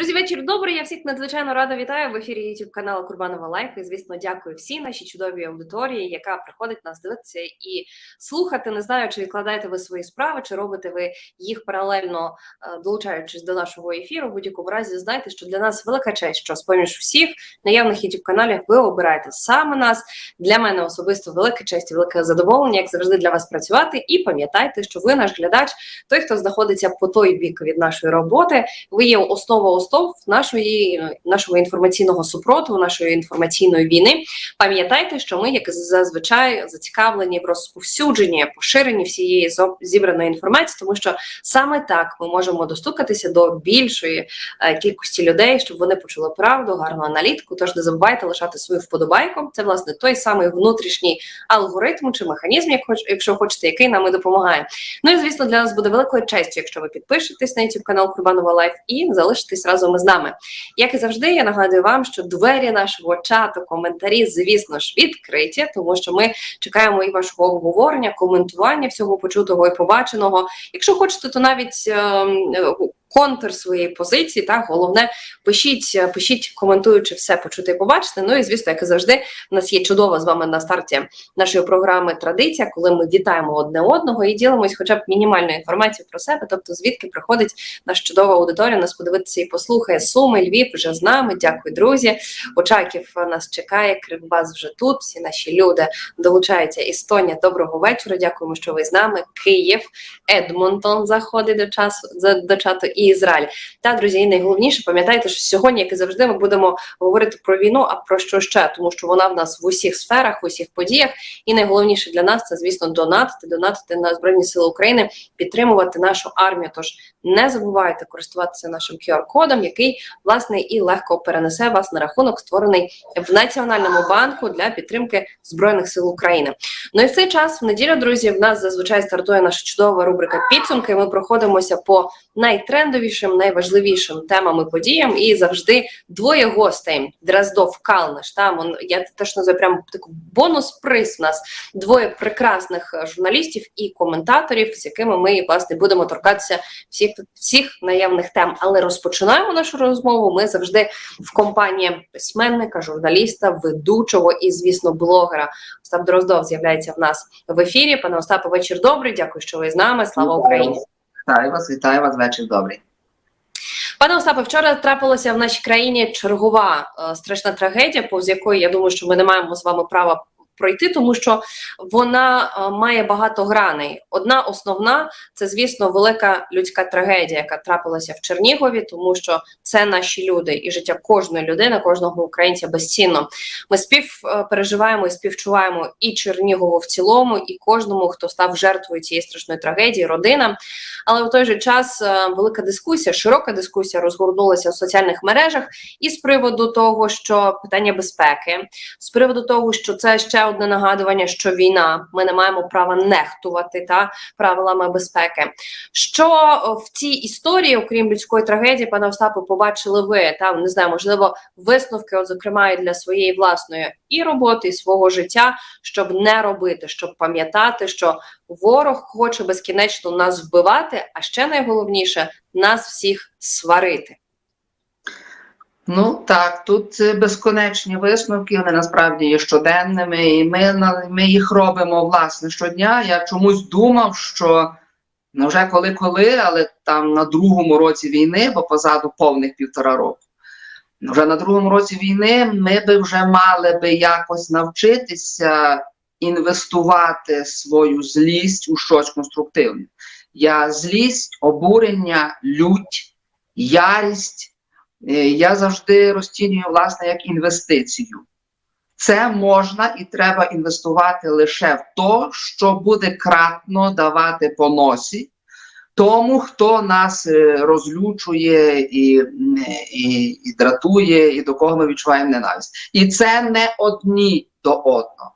Друзі, вечір добрий. Я всіх надзвичайно рада вітаю в ефірі youtube каналу Курбанова Лайф. І звісно, дякую всій нашій чудовій аудиторії, яка приходить нас дивитися і слухати. Не знаю, чи відкладаєте ви свої справи, чи робите ви їх паралельно е, долучаючись до нашого ефіру. В будь-якому разі знайте, що для нас велика честь, що з поміж всіх наявних youtube каналів ви обираєте саме нас. Для мене особисто велика честь і велике задоволення, як завжди, для вас працювати. І пам'ятайте, що ви наш глядач, той, хто знаходиться по той бік від нашої роботи, ви є основа основ нашої нашого інформаційного супротиву, нашої інформаційної війни. Пам'ятайте, що ми, як зазвичай, зацікавлені в розповсюдженні, поширенні всієї зібраної інформації, тому що саме так ми можемо достукатися до більшої е, кількості людей, щоб вони почули правду, гарну аналітику. Тож не забувайте лишати свою вподобайку. Це власне той самий внутрішній алгоритм чи механізм, як якщо хочете, який нам і допомагає. Ну і звісно, для нас буде великою честю, якщо ви підпишетесь на YouTube канал Курбанова Лайф і залишитесь разом із нами. Як і завжди, я нагадую вам, що двері нашого чату, коментарі, звісно ж, відкриті, тому що ми чекаємо і вашого обговорення, коментування всього почутого і побаченого. Якщо хочете, то навіть контур своєї позиції, так головне пишіть, е, пишіть, коментуючи все почути і побачити. Ну і звісно, як і завжди, у нас є чудова з вами на старті нашої програми традиція, коли ми вітаємо одне одного і ділимось, хоча б мінімальною інформацією про себе, тобто звідки приходить наша чудова аудиторія, нас подивитися і послухає Суми, Львів вже з нами. Дякую, друзі. Очаків нас чекає. Кривбас вже тут. Всі наші люди долучаються. Естонія. Доброго вечора. Дякуємо, що ви з нами. Київ, Едмонтон заходить до часу до чату і Ізраїль. Та друзі, і найголовніше, пам'ятайте, що сьогодні, як і завжди, ми будемо говорити про війну, а про що ще, тому що вона в нас в усіх сферах, в усіх подіях. І найголовніше для нас це, звісно, донатити, донатити на Збройні Сили України, підтримувати нашу армію. Тож не забувайте користуватися нашим QR-кодом, який власне і легко перенесе вас на рахунок, створений в Національному банку для підтримки Збройних сил України. Ну і в цей час, в неділю, друзі, в нас зазвичай стартує наша чудова рубрика підсумки. Ми проходимося по найтрендовішим, найважливішим темам і подіям. І завжди двоє гостей: Дроздов Калниш. Там он, я теж називаю прям таку бонус-приз. У нас двоє прекрасних журналістів і коментаторів, з якими ми власне будемо торкатися всіх всіх наявних тем. Але розпочинаємо нашу розмову. Ми завжди в компанії письменника, журналіста, ведучого і, звісно, блогера. Остап Дроздов з'являється в нас в ефірі. Пане Остапе, вечір добрий. Дякую, що ви з нами. Слава Україні. Вітаю вас, вітаю вас, вечір добрий. Пане Остапе, вчора трапилася в нашій країні чергова е, страшна трагедія, повз якої я думаю, що ми не маємо з вами права пройти, тому що вона е, має багато граней. Одна основна це, звісно, велика людська трагедія, яка трапилася в Чернігові, тому що це наші люди і життя кожної людини, кожного українця безцінно. Ми спів е, і співчуваємо і Чернігову в цілому, і кожному, хто став жертвою цієї страшної трагедії, родинам. Але в той же час е, велика дискусія, широка дискусія розгорнулася в соціальних мережах і з приводу того, що питання безпеки, з приводу того, що це ще одне нагадування, що війна, ми не маємо права нехтувати та правилами безпеки. Що е, в цій історії, окрім людської трагедії, пане Остапе, побачили ви там, не знаю, можливо, висновки, от зокрема, і для своєї власної і роботи, і свого життя, щоб не робити, щоб пам'ятати, що ворог хоче безкінечно нас вбивати, а ще найголовніше нас всіх сварити. Ну так, тут е, безконечні висновки, вони насправді є щоденними, і ми, ми їх робимо власне щодня. Я чомусь думав, що ну, вже коли-коли, але там на другому році війни, бо позаду повних півтора року. Вже на другому році війни ми би вже мали би якось навчитися інвестувати свою злість у щось конструктивне. Я злість, обурення, лють, ярість. Е, Я завжди розцінюю власне як інвестицію. Це можна і треба інвестувати лише в то, що буде кратно давати по носі тому, хто нас е, розлючує і, і, і дратує, і до кого ми відчуваємо ненависть. І це не одні до одного.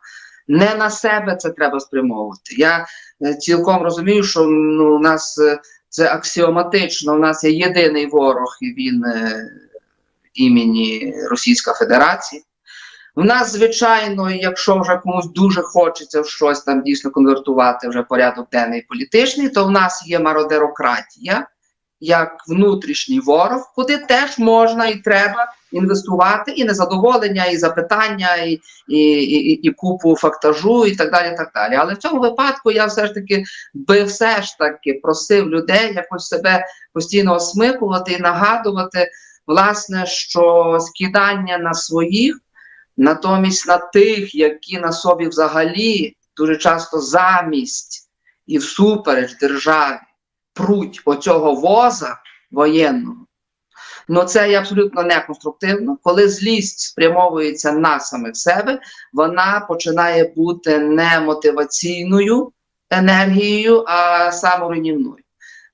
Не на себе це треба спрямовувати. Я е, цілком розумію, що ну, у нас це аксіоматично. У нас є єдиний ворог, і він е, імені Російська Федерація. В нас, звичайно, якщо вже комусь дуже хочеться щось там дійсно конвертувати вже порядок денний політичний, то в нас є мародерократія, як внутрішній ворог, куди теж можна і треба інвестувати і незадоволення, і запитання, і, і, і, і купу фактажу, і так далі. так далі. Але в цьому випадку я все ж таки би все ж таки просив людей якось себе постійно осмикувати і нагадувати, власне, що скидання на своїх, натомість на тих, які на собі взагалі дуже часто замість і всупереч державі пруть оцього воза воєнного. Ну це є абсолютно неконструктивно. Коли злість спрямовується на самих себе, вона починає бути не мотиваційною енергією, а саморуйнівною.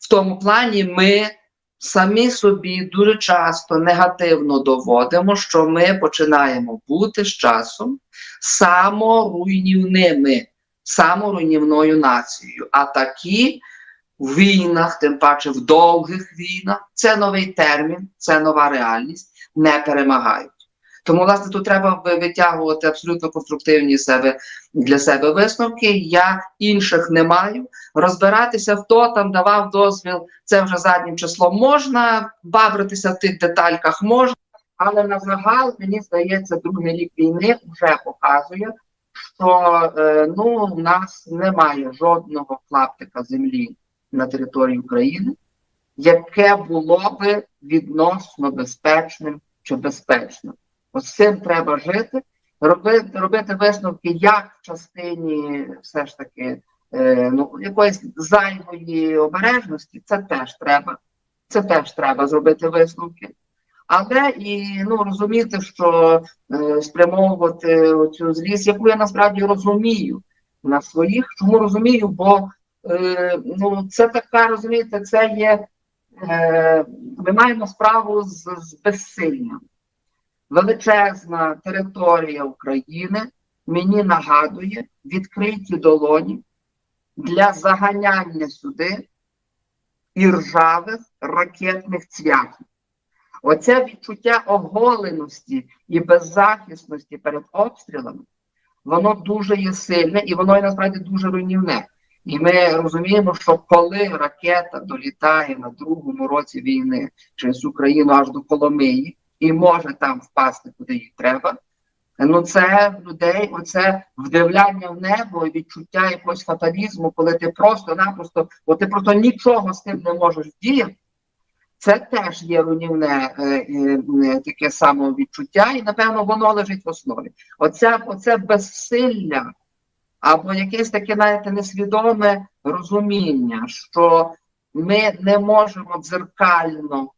В тому плані ми самі собі дуже часто негативно доводимо, що ми починаємо бути з часом саморуйнівними, саморуйнівною нацією. А такі в війнах, тим паче в довгих війнах, це новий термін, це нова реальність, не перемагають. Тому, власне, тут треба витягувати абсолютно конструктивні себе для себе висновки. Я інших не маю. Розбиратися, хто там давав дозвіл, це вже заднім числом можна, бабритися в тих детальках можна, але на загал, мені здається, другий рік війни вже показує, що е, ну, у нас немає жодного клаптика землі на території України, яке було би відносно безпечним чи безпечним. Ось цим треба жити, робити, робити висновки як в частині все ж таки е, ну, якоїсь зайвої обережності, це теж треба. Це теж треба зробити висновки. Але і ну, розуміти, що е, спрямовувати цю злість, яку я насправді розумію на своїх. Чому розумію? Бо ну, це така, розумієте, це є. Е, ми маємо справу з, з безсиллям. Величезна територія України мені нагадує відкриті долоні для заганяння сюди іржавих ракетних цвяхів. Оце відчуття оголеності і беззахисності перед обстрілами, воно дуже є сильне і воно є насправді дуже руйнівне. І ми розуміємо, що коли ракета долітає на другому році війни через Україну аж до Коломиї і може там впасти, куди їй треба, ну це людей оце вдивляння в небо і відчуття якогось фаталізму, коли ти просто-напросто, бо ти просто нічого з тим не можеш вдіяти. Це теж є руйнівне е, е, таке самовідчуття, і напевно воно лежить в основі. Оце, оце безсилля або якесь таке, знаєте, несвідоме розуміння, що ми не можемо дзеркально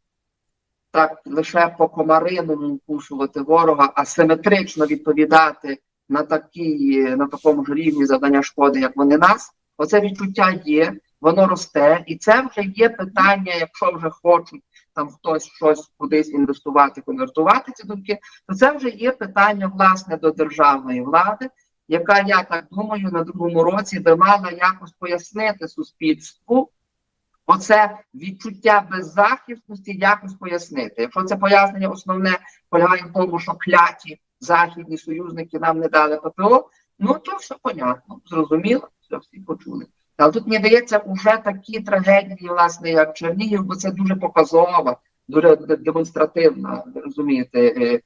так лише по комариному вкусувати ворога, а симетрично відповідати на такі, на такому ж рівні завдання шкоди, як вони нас. Оце відчуття є, воно росте, і це вже є питання, якщо вже хочуть там хтось щось кудись інвестувати, конвертувати ці думки, то це вже є питання власне до державної влади, яка, я так думаю, на другому році би мала якось пояснити суспільству. Оце відчуття беззахисності якось пояснити. Якщо це пояснення основне полягає в тому, що кляті західні союзники нам не дали ППО, ну то все понятно, зрозуміло, все всі почули. Але тут мені дається вже такі трагедії, власне, як Чернігів, бо це дуже показова, дуже демонстративна, розумієте, е,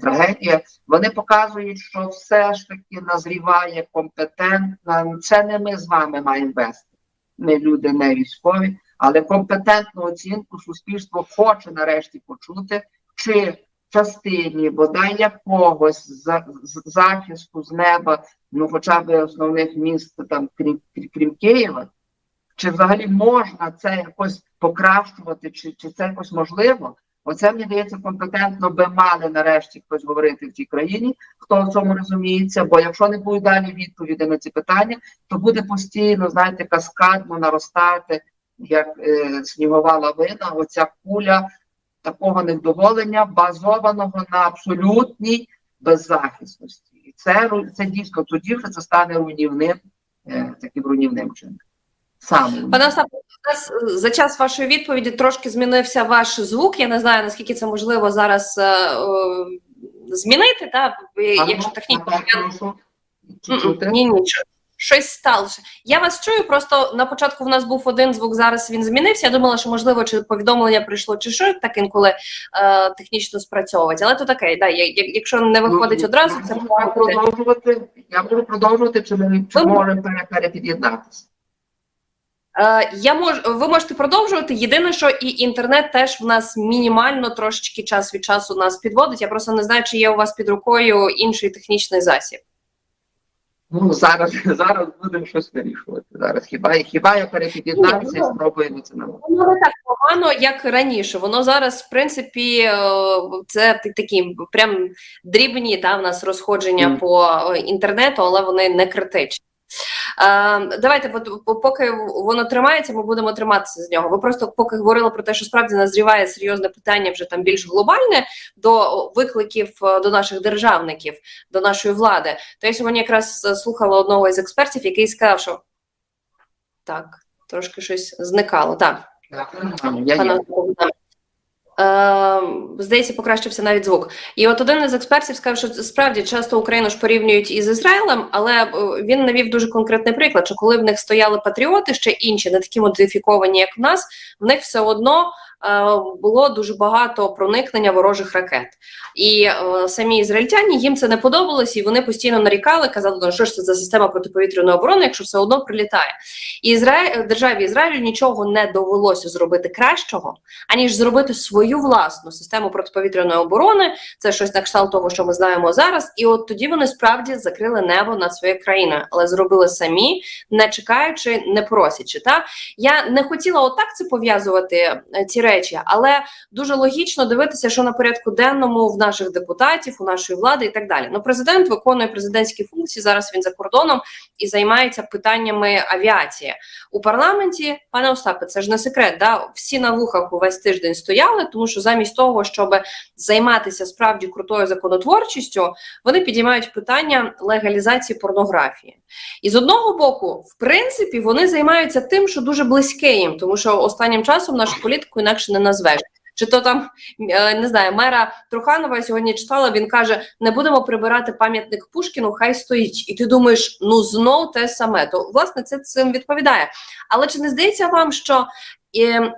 трагедія. Вони показують, що все ж таки назріває компетентна. Це не ми з вами маємо вести. Ми люди не військові, але компетентну оцінку суспільство хоче нарешті почути, чи частині бодай якогось за- з- захисту з неба, ну хоча б основних міст там, крім, крім- крім Києва, чи взагалі можна це якось покращувати, чи, чи це якось можливо? Оце мені здається компетентно би мали нарешті хтось говорити в цій країні, хто в цьому розуміється. Бо якщо не будуть далі відповіді на ці питання, то буде постійно, знаєте, каскадно наростати, як е, снігова лавина, оця куля такого невдоволення, базованого на абсолютній беззахисності. І це це дійсно тоді вже це стане руйнівним, е, таким руйнівним чином. Саме Пане Остапе, у нас е, за час вашої відповіді трошки змінився ваш звук. Я не знаю наскільки це можливо зараз е, змінити, та якщо технічно. так, прошу. Чи чути? Ні, ні, щось сталося. Я вас чую. Просто на початку в нас був один звук. Зараз він змінився. Я думала, що можливо чи повідомлення прийшло, чи що так інколи е, технічно спрацьовувати. Але то таке, да, я- я- якщо не виходить Ну, одразу, це бути. продовжувати. Я можу продовжувати, чи ми чи Ви- можемо пере- перепід'єднатися. Е, я мож, ви можете продовжувати. Єдине, що і інтернет теж в нас мінімально трошечки час від часу нас підводить. Я просто не знаю, чи є у вас під рукою інший технічний засіб. Ну зараз зараз будемо щось вирішувати. Зараз хіба хіба я перепід'єднатися і ну, спробуємо це на Воно не так погано, як раніше. Воно зараз, в принципі, е, це такі прям дрібні та в нас розходження Мгм. по е, інтернету, але вони не критичні. Е, давайте, поки воно тримається, ми будемо триматися з нього. Ви просто поки говорили про те, що справді назріває серйозне питання, вже там більш глобальне до викликів е, до наших державників, до нашої влади. То я сьогодні якраз е, слухала одного із експертів, який сказав, що так, трошки щось зникало. Так. Я Пане є. Богдане. Е, здається, покращився навіть звук. І от один із експертів сказав, що справді часто Україну ж порівнюють із Ізраїлем, але е, він навів дуже конкретний приклад, що коли в них стояли патріоти, ще інші, не такі модифіковані, як в нас, в них все одно було дуже багато проникнення ворожих ракет. І е, самі ізраїльтяні їм це не подобалось, і вони постійно нарікали, казали, ну що ж це за система протиповітряної оборони, якщо все одно прилітає. І Ізраїль державі Ізраїлю нічого не довелося зробити кращого, аніж зробити свою власну систему протиповітряної оборони. Це щось на кшталт того, що ми знаємо зараз. І от тоді вони справді закрили небо над своєю країною, але зробили самі, не чекаючи, не просячи. Та я не хотіла отак це пов'язувати е, ці речі, але дуже логічно дивитися, що на порядку денному в наших депутатів, у нашої влади і так далі. Ну, президент виконує президентські функції. Зараз він за кордоном і займається питаннями авіації у парламенті. Пане Остапе, це ж не секрет. Да? Всі на вухах увесь тиждень стояли, тому що замість того, щоб займатися справді крутою законотворчістю, вони підіймають питання легалізації порнографії. І з одного боку, в принципі, вони займаються тим, що дуже близьке їм, тому що останнім часом нашу політику інакше не назвеш. Чи то там е, не знаю, мера Труханова сьогодні читала. Він каже: не будемо прибирати пам'ятник Пушкіну, хай стоїть. І ти думаєш, ну знов те саме. То власне це цим відповідає. Але чи не здається вам, що е,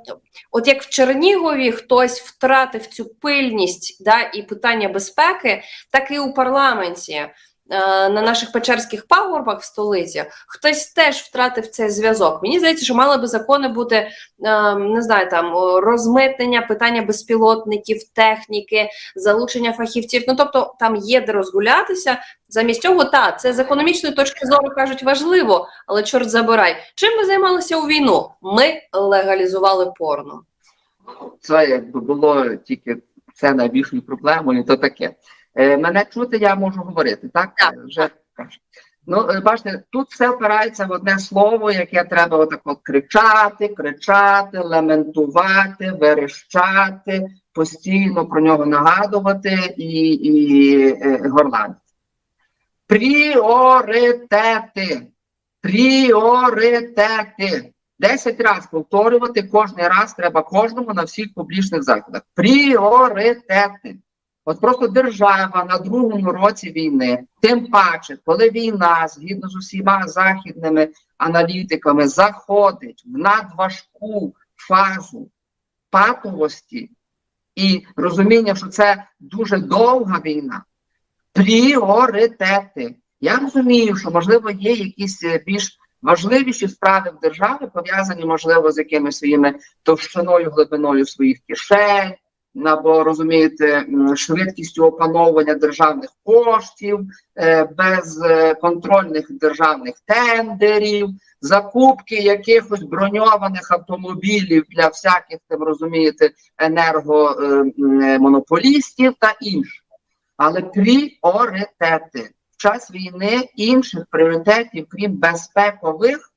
от як в Чернігові хтось втратив цю пильність да, і питання безпеки, так і у парламенті. Е, На наших печерських пагорбах в столиці хтось теж втратив цей зв'язок. Мені здається, що мали би закони бути е, не знаю, там розмитнення, питання безпілотників, техніки, залучення фахівців. Ну тобто там є де розгулятися. Замість цього, та це з економічної точки зору кажуть важливо, але чорт забирай. Чим ми займалися у війну? Ми легалізували порно. Це якби було тільки це найбільшою проблемою, то таке. Е, мене чути, я можу говорити, так? Так, Вже. Ну, е, бачите, тут все впирається в одне слово, яке треба отак от кричати, кричати, лементувати, верещати, постійно про нього нагадувати і, і е, горланити. Пріоритети. Пріоритети. Десять разів повторювати кожен раз треба кожному на всіх публічних заходах. Пріоритети. От просто держава на другому році війни, тим паче, коли війна, згідно з усіма західними аналітиками, заходить в надважку фазу патовості і розуміння, що це дуже довга війна, пріоритети. Я розумію, що можливо є якісь е, більш важливіші справи в державі, пов'язані, можливо, з якимись своїми товщиною, глибиною своїх кишень, або розумієте, швидкістю опановування державних коштів, е, без е, державних тендерів, закупки якихось броньованих автомобілів для всяких там розумієте енергомонополістів та інших. Але пріоритети в час війни інших пріоритетів, крім безпекових,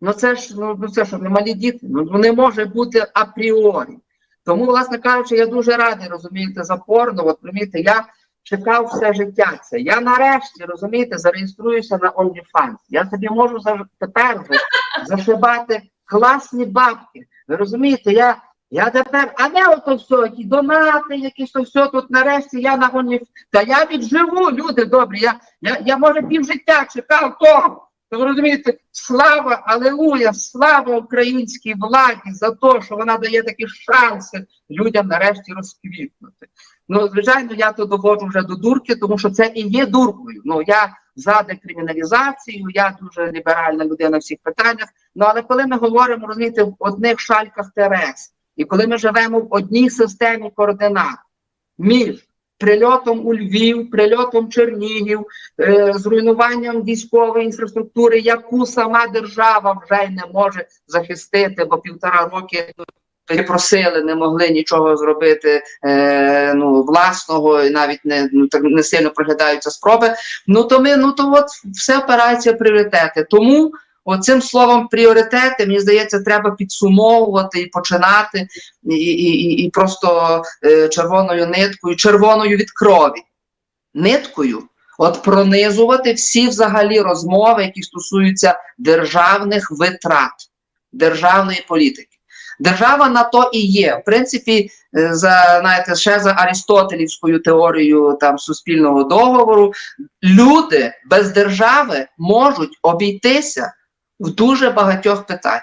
ну це ж ну ну, це ж не малі діти. Ну ну, не може бути апріорі. Тому, власне кажучи, я дуже радий розумієте за порно. От розумієте, я чекав все життя це. Я нарешті розумієте, зареєструюся на OnlyFans. Я собі можу за тепер зашибати класні бабки. Ви розумієте, я. Я тепер, а не ото все, які донати, якісь то все тут нарешті я на OnlyFans. Та я відживу, люди добрі. Я, я, я може півжиття чекав того, То ви розумієте, слава, алелуя, слава українській владі за те, що вона дає такі шанси людям нарешті розквітнути. Ну, звичайно, я то доводжу вже до дурки, тому що це і є дуркою. Ну я за декриміналізацію, я дуже ліберальна людина в всіх питаннях. Ну але коли ми говоримо, розумієте, в одних шальках ТРС, і коли ми живемо в одній системі координат між прильотом у Львів, прильотом Чернігів, е, зруйнуванням військової інфраструктури, яку сама держава вже й не може захистити, бо півтора роки просили, не могли нічого зробити е, ну, власного, і навіть не, ну, так не сильно проглядаються спроби. Ну то ми, ну то от все в пріоритети. Тому оцим словом пріоритети, мені здається, треба підсумовувати і починати і, і, і, просто е, червоною ниткою, червоною від крові. Ниткою. От пронизувати всі взагалі розмови, які стосуються державних витрат, державної політики. Держава на то і є. В принципі, е, за знаєте, ще за Арістотелівською теорією там суспільного договору, люди без держави можуть обійтися в дуже багатьох питаннях.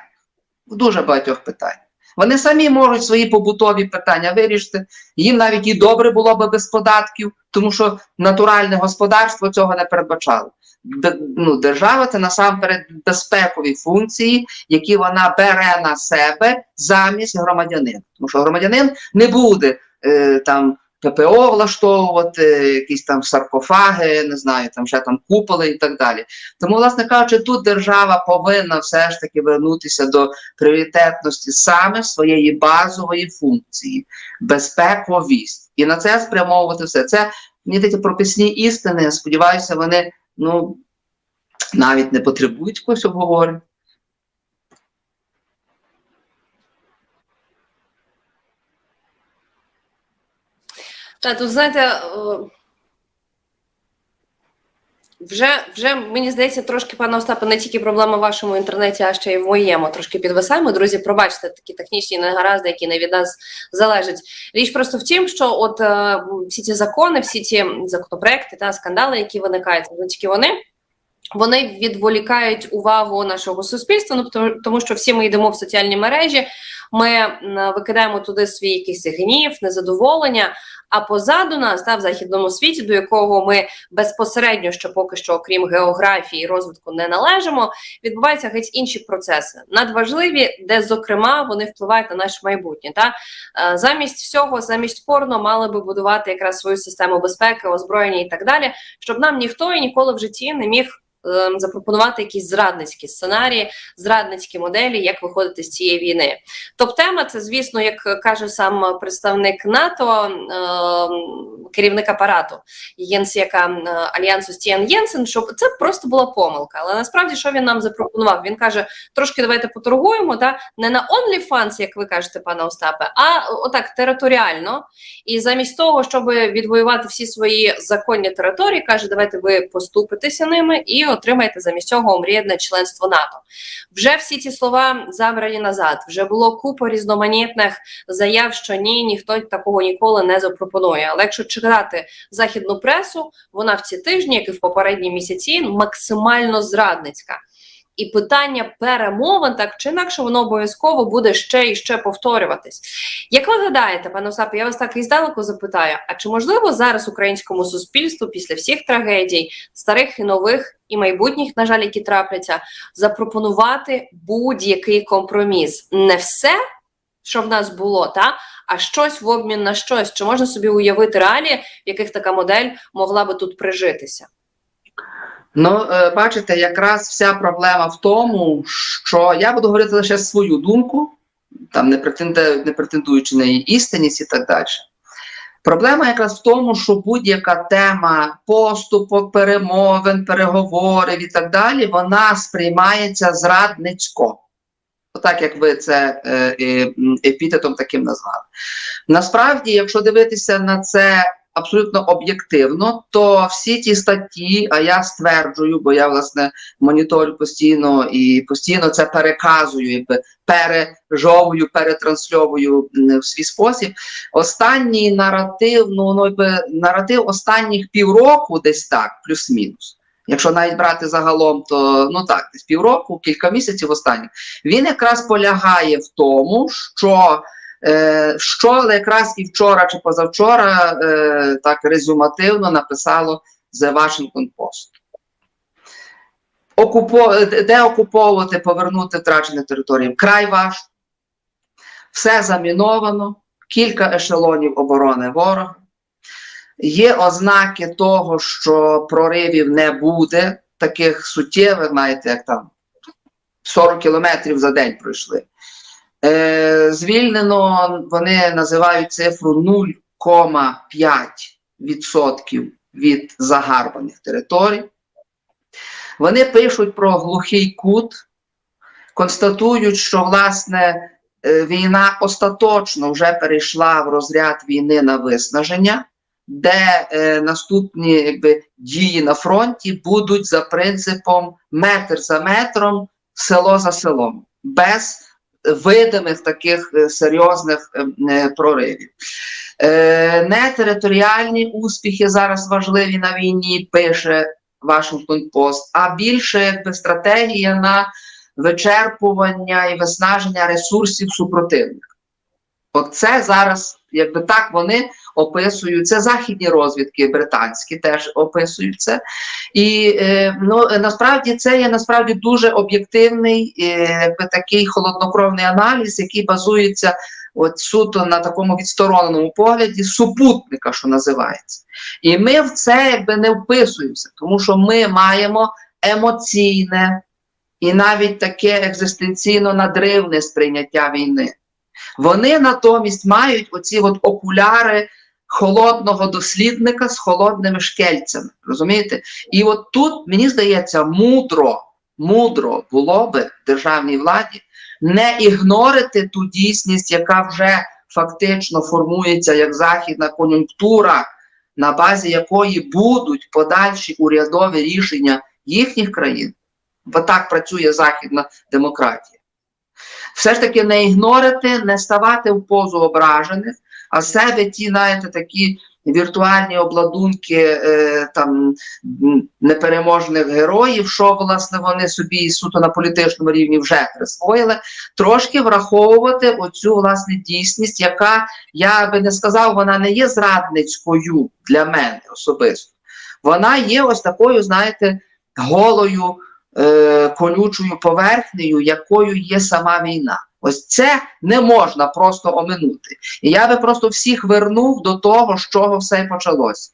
В дуже багатьох питаннях. Вони самі можуть свої побутові питання вирішити. Їм навіть і добре було би без податків, тому що натуральне господарство цього не передбачало. Б- ну, держава це насамперед безпекові функції, які вона бере на себе замість громадянина. Тому що громадянин не буде е, там ППО влаштовувати, якісь там саркофаги, не знаю, там ще там куполи і так далі. Тому, власне кажучи, тут держава повинна все ж таки вернутися до пріоритетності саме своєї базової функції безпековість. І на це спрямовувати все. Це мені такі прописні істини. Сподіваюся, вони ну навіть не потребують якогось обговорення. Та тут знаєте, е, вже, вже мені здається, трошки, пане Остапе, не тільки проблема в вашому інтернеті, а ще й в моєму. Трошки підвисаємо. Друзі, пробачте такі технічні негаразди, які не від нас залежать. Річ просто в тім, що от е, всі ці закони, всі ці законопроекти та скандали, які виникають, не тільки вони. Вони відволікають увагу нашого суспільства, ну тому- тому що всі ми йдемо в соціальні мережі, ми викидаємо туди свій якийсь гнів, незадоволення. А позаду нас, та в західному світі, до якого ми безпосередньо, що поки що, окрім географії і розвитку, не належимо, відбуваються геть інші процеси, надважливі, де зокрема вони впливають на наше майбутнє. Та Е, замість всього, замість порно, мали би будувати якраз свою систему безпеки, озброєння і так далі, щоб нам ніхто і ніколи в житті не міг. Ем, Запропонувати якісь зрадницькі сценарії, зрадницькі моделі, як виходити з цієї війни. Топ-тема це, звісно, як каже сам представник НАТО, ем, керівник апарату Єнсіка е, альянсу Стіан Єнсен, що це просто була помилка. Але насправді що він нам запропонував? Він каже: трошки давайте поторгуємо, та не на OnlyFans, як ви кажете, пане Остапе, а отак територіально. І замість того, щоб відвоювати всі свої законні території, каже, давайте ви поступитеся ними і отримаєте замість цього омріяне членство НАТО. Вже всі ці слова забрані назад. Вже було купа різноманітних заяв, що ні, ніхто такого ніколи не запропонує. Але якщо читати західну пресу, вона в ці тижні, як і в попередні місяці, максимально зрадницька. І питання перемовин, так чи інакше, воно обов'язково буде ще і ще повторюватись. Як ви гадаєте, пане Осапе, я вас так і здалеку запитаю: а чи можливо зараз українському суспільству після всіх трагедій, старих і нових і майбутніх, на жаль, які трапляться, запропонувати будь-який компроміс? Не все, що в нас було, та а щось в обмін на щось. Чи можна собі уявити реалії, в яких така модель могла би тут прижитися? Ну, е, бачите, якраз вся проблема в тому, що я буду говорити лише свою думку, там не, претенде, не претендуючи на її істинність і так далі. Проблема якраз в тому, що будь-яка тема поступок, перемовин, переговорів і так далі, вона сприймається зрадницько. Отак, як ви це е, епітетом таким назвали. Насправді, якщо дивитися на це абсолютно об'єктивно, то всі ті статті, а я стверджую, бо я власне моніторю постійно і постійно це переказую, якби пережовую, перетрансльовую в свій спосіб. Останній наратив, ну ну якби наратив останніх півроку, десь так, плюс-мінус. Якщо навіть брати загалом, то ну так, десь півроку, кілька місяців останніх, він якраз полягає в тому, що що якраз і вчора чи позавчора е, так резюмативно написало The Washington Post. Окупо... Де окуповувати, повернути втрачені території? Вкрай важко. Все заміновано, кілька ешелонів оборони ворога. Є ознаки того, що проривів не буде, таких суттєвих, знаєте, як там 40 кілометрів за день пройшли. Е, звільнено вони називають цифру 0,5% від загарбаних територій. Вони пишуть про глухий кут, констатують, що власне е, війна остаточно вже перейшла в розряд війни на виснаження, де е, наступні якби, дії на фронті будуть за принципом метр за метром, село за селом, без видимих таких е, серйозних е, е, проривів. Нетериторіальні успіхи зараз важливі на війні, пише Вашингтон Пост, а більше якби стратегія на вичерпування і виснаження ресурсів супротивника. От це зараз, якби так вони описують, це західні розвідки, британські теж описують це. І е, ну, насправді це є насправді дуже об'єктивний, е, якби такий холоднокровний аналіз, який базується от суто на такому відстороненому погляді супутника, що називається. І ми в це якби не вписуємося, тому що ми маємо емоційне і навіть таке екзистенційно надривне сприйняття війни. Вони натомість мають оці от окуляри холодного дослідника з холодними шкельцями. Розумієте? І от тут, мені здається, мудро, мудро було би державній владі не ігнорити ту дійсність, яка вже фактично формується як західна кон'юнктура, на базі якої будуть подальші урядові рішення їхніх країн, бо так працює західна демократія. Все ж таки не ігнорити, не ставати в позу ображених, а себе ті, знаєте, такі віртуальні обладунки е, там непереможних героїв, що власне вони собі суто на політичному рівні вже присвоїли, трошки враховувати оцю власне дійсність, яка я би не сказав, вона не є зрадницькою для мене особисто. Вона є ось такою, знаєте, голою е, колючою поверхнею, якою є сама війна. Ось це не можна просто оминути. І я би просто всіх вернув до того, з чого все почалося.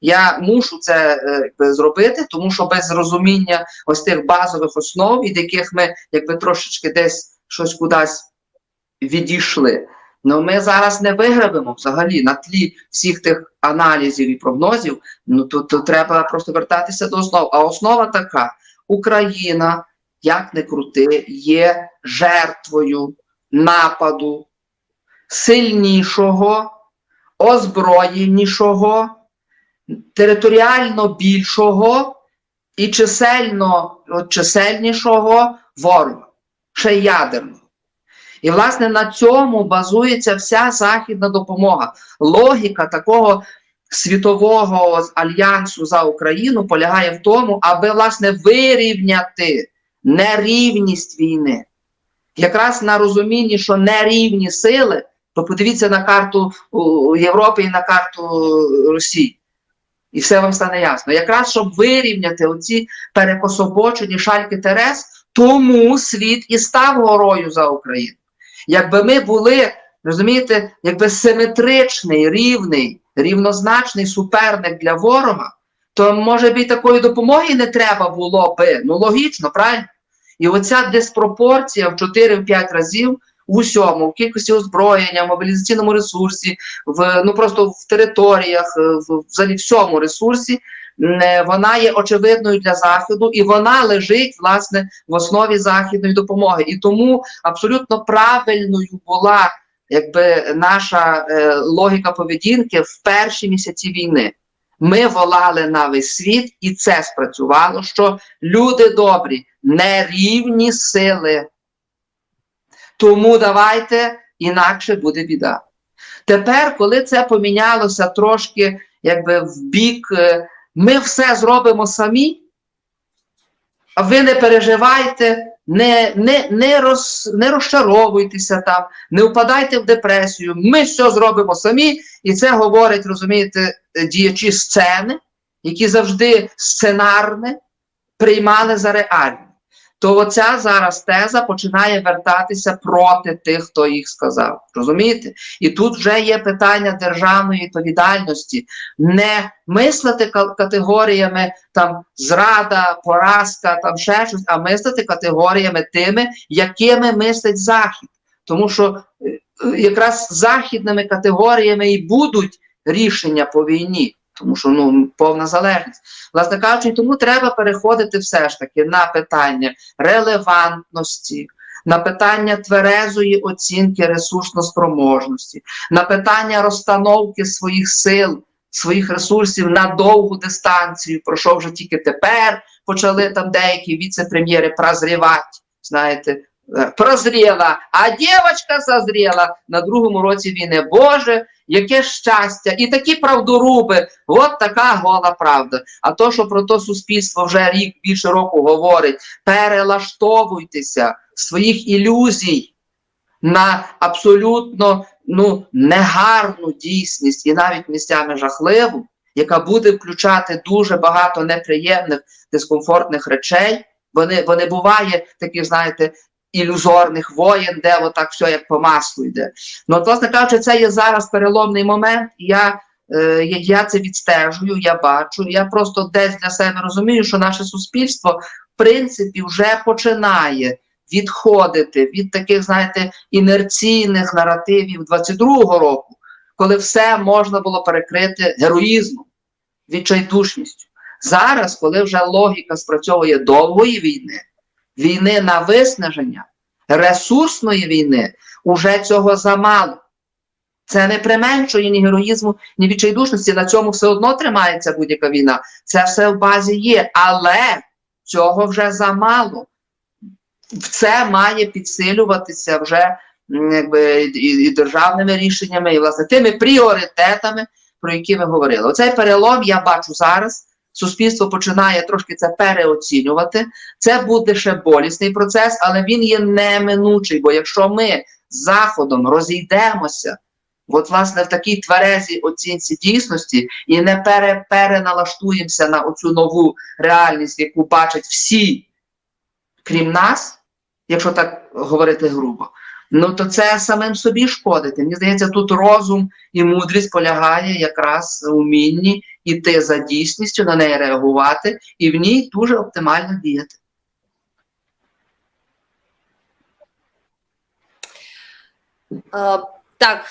Я мушу це е, якби, зробити, тому що без розуміння ось тих базових основ, від яких ми якби трошечки десь щось кудись відійшли. Ну ми зараз не виграбимо взагалі на тлі всіх тих аналізів і прогнозів. Ну то, то треба просто вертатися до основ. А основа така: Україна, як не крути, є жертвою нападу сильнішого, озброєнішого, територіально більшого і чисельно чисельнішого ворога, ще ядерного. І, власне, на цьому базується вся західна допомога. Логіка такого світового альянсу за Україну полягає в тому, аби власне вирівняти нерівність війни. Якраз на розумінні, що нерівні сили, то подивіться на карту Європи і на карту Росії. І все вам стане ясно. Якраз щоб вирівняти оці перекособочені шальки Терес, тому світ і став горою за Україну. Якби ми були, розумієте, якби симетричний, рівний, рівнозначний суперник для ворога, то може б і такої допомоги не треба було би. Ну логічно, правильно? І оця диспропорція в 4-5 разів в усьому, в кількості озброєння, в мобілізаційному ресурсі, в ну просто в територіях, в взагалі всьому ресурсі, е, вона є очевидною для заходу, і вона лежить власне в основі західної допомоги. І тому абсолютно правильною була якби наша е, логіка поведінки в перші місяці війни. Ми волали на весь світ, і це спрацювало, що люди добрі, нерівні сили. Тому давайте інакше буде біда. Тепер, коли це помінялося трошки якби в бік, е, ми все зробимо самі, А ви не переживайте, не, не, не, роз, не розчаровуйтеся там, не впадайте в депресію. Ми все зробимо самі, і це говорять, розумієте, діячі сцени, які завжди сценарне приймали за реальне. То оця зараз теза починає вертатися проти тих, хто їх сказав. Розумієте? І тут вже є питання державної відповідальності, не мислити категоріями там зрада, поразка, там ще щось, а мислити категоріями тими, якими мислить Захід. Тому що е, е, якраз західними категоріями і будуть рішення по війні, тому що ну повна залежність. Власне кажучи, тому треба переходити все ж таки на питання релевантності, на питання тверезої оцінки ресурсно-спроможності, на питання розстановки своїх сил, своїх ресурсів на довгу дистанцію, про що вже тільки тепер почали там деякі віце-прем'єри прозрівати, знаєте, прозріла, а дівчинка созріла на другому році війни. Боже, яке щастя! І такі правдоруби, от така гола правда. А то, що про то суспільство вже рік більше року говорить, перелаштовуйтеся своїх ілюзій на абсолютно ну, негарну дійсність і навіть місцями жахливу, яка буде включати дуже багато неприємних дискомфортних речей, бо не, бо не знаєте, ілюзорних воєн, де отак все як по маслу йде. Ну, от, власне кажучи, це є зараз переломний момент. і Я, е, я, це відстежую, я бачу. Я просто десь для себе розумію, що наше суспільство в принципі вже починає відходити від таких, знаєте, інерційних наративів 22-го року, коли все можна було перекрити героїзмом, відчайдушністю. Зараз, коли вже логіка спрацьовує довгої війни, війни на виснаження, ресурсної війни, уже цього замало. Це не применшує ні героїзму, ні відчайдушності. На цьому все одно тримається будь-яка війна. Це все в базі є, але цього вже замало. Це має підсилюватися вже якби, і, і державними рішеннями, і власне тими пріоритетами, про які ви говорили. Оцей перелом я бачу зараз. Суспільство починає трошки це переоцінювати. Це буде ще болісний процес, але він є неминучий. Бо якщо ми з заходом розійдемося, от власне в такій тверезій оцінці дійсності і не пере, переналаштуємося на оцю нову реальність, яку бачать всі, крім нас, якщо так говорити грубо, ну то це самим собі шкодити. Мені здається, тут розум і мудрість полягає якраз в умінні іти за дійсністю, на неї реагувати і в ній дуже оптимально діяти. Е, так,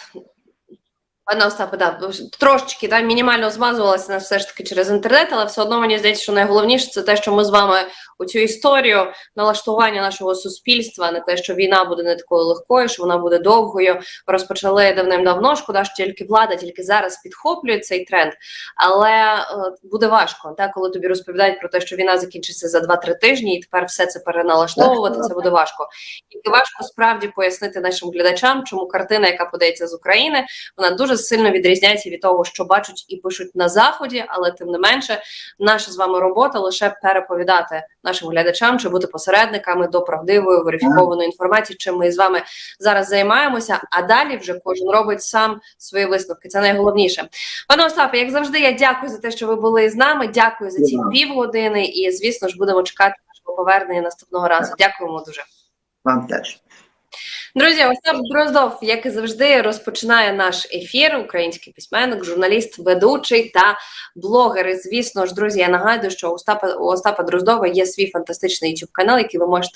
пане Остапе, да, трошечки да, мінімально змазувалася нас все ж таки через інтернет, але все одно мені здається, що найголовніше це те, що ми з вами у цю історію налаштування нашого суспільства, не те, що війна буде не такою легкою, що вона буде довгою. Розпочали давним-давно. Шкода, що тільки влада, тільки зараз підхоплює цей тренд. Але е, буде важко, так, коли тобі розповідають про те, що війна закінчиться за 2-3 тижні, і тепер все це переналаштовувати. Це буде важко. І важко справді пояснити нашим глядачам, чому картина, яка подається з України, вона дуже сильно відрізняється від того, що бачать і пишуть на заході, але тим не менше, наша з вами робота лише переповідати нашим глядачам чи бути посередниками до правдивої верифікованої інформації, чим ми з вами зараз займаємося. А далі вже кожен робить сам свої висновки. Це найголовніше. Пане Остапе, як завжди, я дякую за те, що ви були з нами. Дякую за ці півгодини, і звісно ж будемо чекати нашого повернення наступного разу. Дякуємо дуже. Вам теж. Друзі, Остап Дроздов, як і завжди, розпочинає наш ефір. Український письменник, журналіст, ведучий та блогер. І, звісно ж, друзі, я нагадую, що у Остапа, у Остапа Дроздова є свій фантастичний youtube канал, який ви можете